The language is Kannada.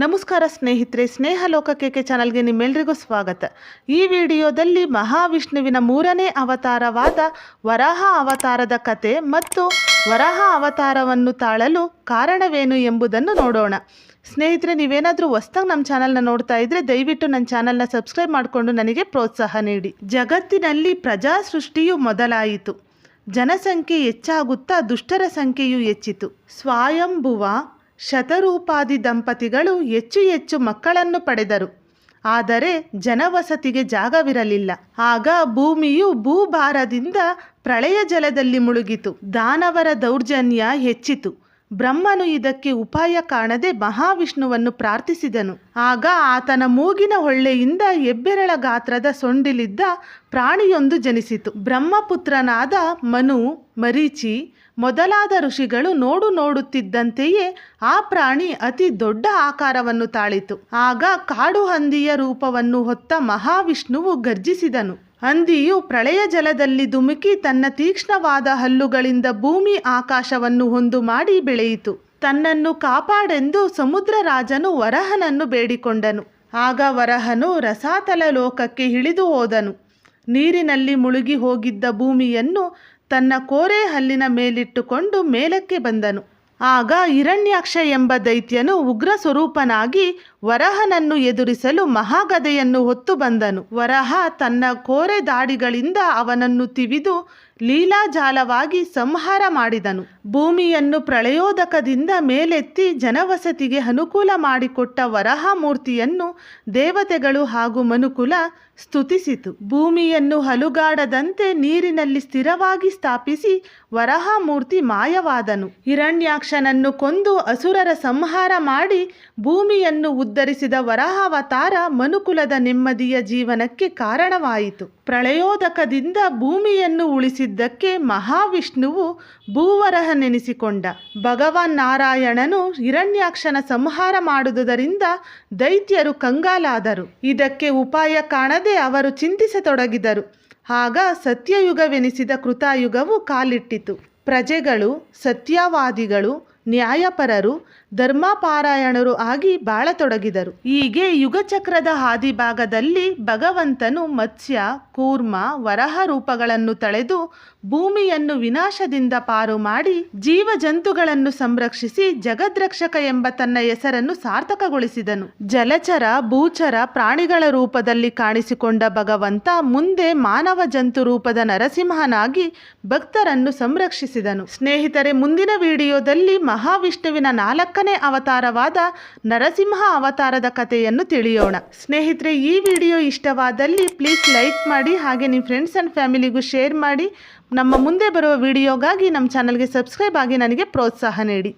ನಮಸ್ಕಾರ ಸ್ನೇಹಿತರೆ ಸ್ನೇಹ ಲೋಕಕ್ಕೆ ಚಾನಲ್ಗೆ ನಿಮ್ಮೆಲ್ರಿಗೂ ಸ್ವಾಗತ. ಈ ವಿಡಿಯೋದಲ್ಲಿ ಮಹಾವಿಷ್ಣುವಿನ ಮೂರನೇ ಅವತಾರವಾದ ವರಾಹ ಅವತಾರದ ಕತೆ ಮತ್ತು ವರಾಹ ಅವತಾರವನ್ನು ತಾಳಲು ಕಾರಣವೇನು ಎಂಬುದನ್ನು ನೋಡೋಣ. ಸ್ನೇಹಿತರೆ, ನೀವೇನಾದರೂ ಹೊಸ್ದಾಗಿ ನಮ್ಮ ಚಾನಲ್ನ ನೋಡ್ತಾ ಇದ್ರೆ ದಯವಿಟ್ಟು ನನ್ನ ಚಾನಲ್ನ ಸಬ್ಸ್ಕ್ರೈಬ್ ಮಾಡಿಕೊಂಡು ನನಗೆ ಪ್ರೋತ್ಸಾಹ ನೀಡಿ. ಜಗತ್ತಿನಲ್ಲಿ ಪ್ರಜಾ ಸೃಷ್ಟಿಯು ಮೊದಲಾಯಿತು. ಜನಸಂಖ್ಯೆ ಹೆಚ್ಚಾಗುತ್ತಾ ದುಷ್ಟರ ಸಂಖ್ಯೆಯು ಹೆಚ್ಚಿತು. ಸ್ವಯಂಭುವ ಶತರೂಪಾದಿ ದಂಪತಿಗಳು ಹೆಚ್ಚು ಹೆಚ್ಚು ಮಕ್ಕಳನ್ನು ಪಡೆದರು. ಆದರೆ ಜನವಸತಿಗೆ ಜಾಗವಿರಲಿಲ್ಲ. ಆಗ ಭೂಮಿಯು ಭೂಭಾರದಿಂದ ಪ್ರಳಯ ಜಲದಲ್ಲಿ ಮುಳುಗಿತು. ದಾನವರ ದೌರ್ಜನ್ಯ ಹೆಚ್ಚಿತು. ಬ್ರಹ್ಮನು ಇದಕ್ಕೆ ಉಪಾಯ ಕಾಣದೆ ಮಹಾವಿಷ್ಣುವನ್ನು ಪ್ರಾರ್ಥಿಸಿದನು. ಆಗ ಆತನ ಮೂಗಿನ ಹೊಳ್ಳೆಯಿಂದ ಹೆಬ್ಬೆರಳ ಗಾತ್ರದ ಸೊಂಡಿಲಿದ್ದ ಪ್ರಾಣಿಯೊಂದು ಜನಿಸಿತು. ಬ್ರಹ್ಮಪುತ್ರನಾದ ಮನು, ಮರೀಚಿ ಮೊದಲಾದ ಋಷಿಗಳು ನೋಡು ನೋಡುತ್ತಿದ್ದಂತೆಯೇ ಆ ಪ್ರಾಣಿ ಅತಿ ದೊಡ್ಡ ಆಕಾರವನ್ನು ತಾಳಿತು. ಆಗ ಕಾಡು ಹಂದಿಯ ರೂಪವನ್ನು ಹೊತ್ತ ಮಹಾವಿಷ್ಣುವು ಗರ್ಜಿಸಿದನು. ಹಂದಿಯು ಪ್ರಳಯ ಜಲದಲ್ಲಿ ಧುಮುಕಿ ತನ್ನ ತೀಕ್ಷ್ಣವಾದ ಹಲ್ಲುಗಳಿಂದ ಭೂಮಿ ಆಕಾಶವನ್ನು ಹೊಂದು ಮಾಡಿ ಬೆಳೆಯಿತು. ತನ್ನನ್ನು ಕಾಪಾಡೆಂದು ಸಮುದ್ರ ರಾಜನು ವರಹನನ್ನು ಬೇಡಿಕೊಂಡನು. ಆಗ ವರಹನು ರಸಾತಲ ಲೋಕಕ್ಕೆ ಇಳಿದು ಹೋದನು. ನೀರಿನಲ್ಲಿ ಮುಳುಗಿ ಹೋಗಿದ್ದ ಭೂಮಿಯನ್ನು ತನ್ನ ಕೋರೆ ಹಲ್ಲಿನ ಮೇಲಿಟ್ಟುಕೊಂಡು ಮೇಲಕ್ಕೆ ಬಂದನು. ಆಗ ಹಿರಣ್ಯಾಕ್ಷ ಎಂಬ ದೈತ್ಯನು ಉಗ್ರ ಸ್ವರೂಪನಾಗಿ ವರಹನನ್ನು ಎದುರಿಸಲು ಮಹಾಗದೆಯನ್ನು ಹೊತ್ತು ಬಂದನು. ವರಹ ತನ್ನ ಕೋರೆ ದಾಡಿಗಳಿಂದ ಅವನನ್ನು ತಿವಿದು ಲೀಲಾಜಾಲವಾಗಿ ಸಂಹಾರ ಮಾಡಿದನು. ಭೂಮಿಯನ್ನು ಪ್ರಳಯೋದಕದಿಂದ ಮೇಲೆತ್ತಿ ಜನವಸತಿಗೆ ಅನುಕೂಲ ಮಾಡಿಕೊಟ್ಟ ವರಹ ಮೂರ್ತಿಯನ್ನು ದೇವತೆಗಳು ಹಾಗೂ ಮನುಕುಲ ಸ್ತುತಿಸಿತು. ಭೂಮಿಯನ್ನು ಹಲುಗಾಡದಂತೆ ನೀರಿನಲ್ಲಿ ಸ್ಥಿರವಾಗಿ ಸ್ಥಾಪಿಸಿ ವರಹ ಮೂರ್ತಿ ಮಾಯವಾದನು. ಹಿರಣ್ಯಾಕ್ಷನನ್ನು ಕೊಂದು ಅಸುರರ ಸಂಹಾರ ಮಾಡಿ ಭೂಮಿಯನ್ನು ಉದ್ಧರಿಸಿದ ವರಹಾವತಾರ ಮನುಕುಲದ ನೆಮ್ಮದಿಯ ಜೀವನಕ್ಕೆ ಕಾರಣವಾಯಿತು. ಪ್ರಳಯೋದಕದಿಂದ ಭೂಮಿಯನ್ನು ಉಳಿಸಿದ್ದಕ್ಕೆ ಮಹಾವಿಷ್ಣುವು ಭೂವರಹನೆನಿಸಿಕೊಂಡ. ಭಗವಾನ್ ನಾರಾಯಣನು ಹಿರಣ್ಯಾಕ್ಷನ ಸಂಹಾರ ಮಾಡುವುದರಿಂದ ದೈತ್ಯರು ಕಂಗಾಲಾದರು. ಇದಕ್ಕೆ ಉಪಾಯ ಕಾಣದೆ ಅವರು ಚಿಂತಿಸತೊಡಗಿದರು. ಆಗ ಸತ್ಯಯುಗವೆನಿಸಿದ ಕೃತಾಯುಗವು ಕಾಲಿಟ್ಟಿತು. ಪ್ರಜೆಗಳು, ಸತ್ಯವಾದಿಗಳು ನ್ಯಾಯಪರರು, ಧರ್ಮಪಾರಾಯಣರು ಆಗಿ ಬಾಳತೊಡಗಿದರು. ಹೀಗೆ ಯುಗಚಕ್ರದ ಹಾದಿಭಾಗದಲ್ಲಿ ಭಗವಂತನು ಮತ್ಸ್ಯ, ಕೂರ್ಮ, ವರಹ ರೂಪಗಳನ್ನು ತಳೆದು ಭೂಮಿಯನ್ನು ವಿನಾಶದಿಂದ ಪಾರು ಮಾಡಿ ಜೀವ ಜಂತುಗಳನ್ನು ಸಂರಕ್ಷಿಸಿ ಜಗದ್ರಕ್ಷಕ ಎಂಬ ತನ್ನ ಹೆಸರನ್ನು ಸಾರ್ಥಕಗೊಳಿಸಿದನು. ಜಲಚರ, ಭೂಚರ ಪ್ರಾಣಿಗಳ ರೂಪದಲ್ಲಿ ಕಾಣಿಸಿಕೊಂಡ ಭಗವಂತ ಮುಂದೆ ಮಾನವ ಜಂತು ರೂಪದ ನರಸಿಂಹನಾಗಿ ಭಕ್ತರನ್ನು ಸಂರಕ್ಷಿಸಿದನು. ಸ್ನೇಹಿತರೆ, ಮುಂದಿನ ವಿಡಿಯೋದಲ್ಲಿ ಮಹಾವಿಷ್ಣುವಿನ ನಾಲ್ಕನೇ ಅವತಾರವಾದ ನರಸಿಂಹ ಅವತಾರದ ಕಥೆಯನ್ನು ತಿಳಿಯೋಣ. ಸ್ನೇಹಿತರೆ, ಈ ವಿಡಿಯೋ ಇಷ್ಟವಾದಲ್ಲಿ ಪ್ಲೀಸ್ ಲೈಕ್ ಮಾಡಿ, ಹಾಗೆ ನಿಮ್ಮ ಫ್ರೆಂಡ್ಸ್ ಆ್ಯಂಡ್ ಫ್ಯಾಮಿಲಿಗೂ ಶೇರ್ ಮಾಡಿ. ನಮ್ಮ ಮುಂದೆ ಬರುವ ವಿಡಿಯೋಗಾಗಿ ನಮ್ಮ ಚಾನಲ್ಗೆ ಸಬ್ಸ್ಕ್ರೈಬ್ ಆಗಿ ನನಗೆ ಪ್ರೋತ್ಸಾಹ ನೀಡಿ.